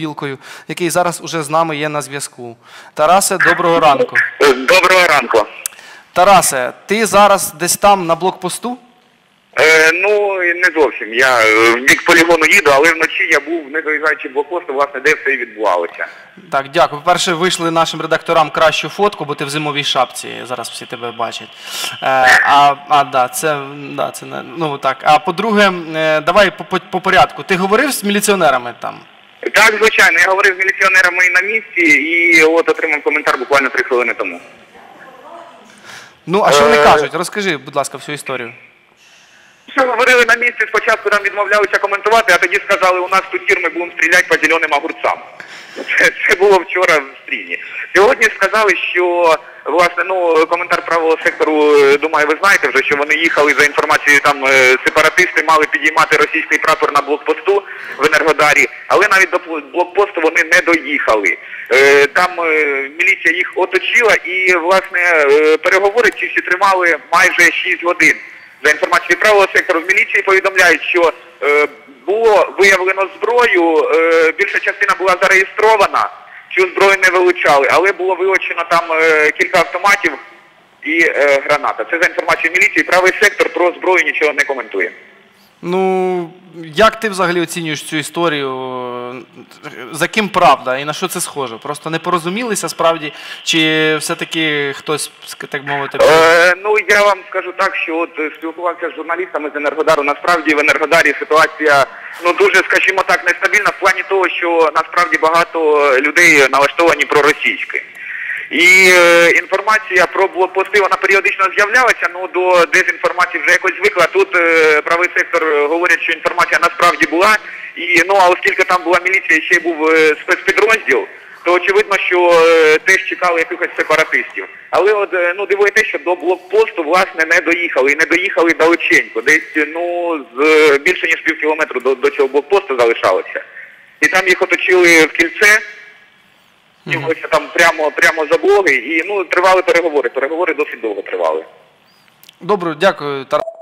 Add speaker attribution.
Speaker 1: Білкою, який зараз уже з нами є на зв'язку. Тарасе, доброго ранку.
Speaker 2: Доброго ранку.
Speaker 1: Тарасе, ти зараз десь там на блокпосту?
Speaker 2: Е, ну, не зовсім. Я е, в бік полігону їду, але вночі я був, не доїжджаючи блокпосту, власне, де все і відбувалося.
Speaker 1: Так, дякую. По-перше, вийшли нашим редакторам кращу фотку, бо ти в зимовій шапці. Зараз всі тебе бачать. Е, а, а да, це, да, це не, ну так. А по-друге, е, давай по, по, по порядку. Ти говорив з міліціонерами там?
Speaker 2: Так, звичайно, я говорив з міліціонерами і на місці, і от отримав коментар буквально три хвилини тому.
Speaker 1: Ну, а що вони
Speaker 2: Е.
Speaker 1: кажуть? Розкажи, будь ласка, всю історію.
Speaker 2: Що говорили на місці, спочатку нам відмовлялися коментувати, а тоді сказали, у нас тут тір, ми будемо стріляти по зеленим огурцам. Це, це було вчора в стріні. Сьогодні сказали, що власне ну коментар правого сектору, е, думаю, ви знаєте вже, що вони їхали за інформацією, там е, сепаратисти мали підіймати російський прапор на блокпосту в Енергодарі, але навіть до блокпосту вони не доїхали. Е, Там міліція їх оточила і власне переговори ці всі тримали майже 6 годин. За інформацією правого сектору з міліції повідомляють, що е, було виявлено зброю, е, більша частина була зареєстрована, цю зброю не вилучали, але було вилучено там е, кілька автоматів і е, граната. Це за інформацією міліції. Правий сектор про зброю нічого не коментує.
Speaker 1: Ну, як ти взагалі оцінюєш цю історію? За ким правда і на що це схоже? Просто не порозумілися справді, чи все-таки хтось, так мовити,
Speaker 2: Е, ну я вам скажу так, що от е, спілкувався з журналістами з Енергодару. Насправді в Енергодарі ситуація ну дуже, скажімо так, нестабільна в плані того, що насправді багато людей налаштовані проросійськи. І е, інформація про блокпости вона періодично з'являлася, ну до дезінформації вже якось звикла. Тут е, правий сектор е, говорять, що інформація насправді була. І ну а оскільки там була міліція, і ще був е, спецпідрозділ, то очевидно, що е, теж чекали якихось сепаратистів. Але от е, ну дивує те, що до блокпосту власне не доїхали, і не доїхали далеченько. Десь е, ну з е, більше ніж пів кілометру до, до цього блокпосту залишалося. І там їх оточили в кільце. Ділилися там прямо прямо за блоги, і ну тривали переговори. Переговори досить довго тривали.
Speaker 1: Добре, дякую, Тарас.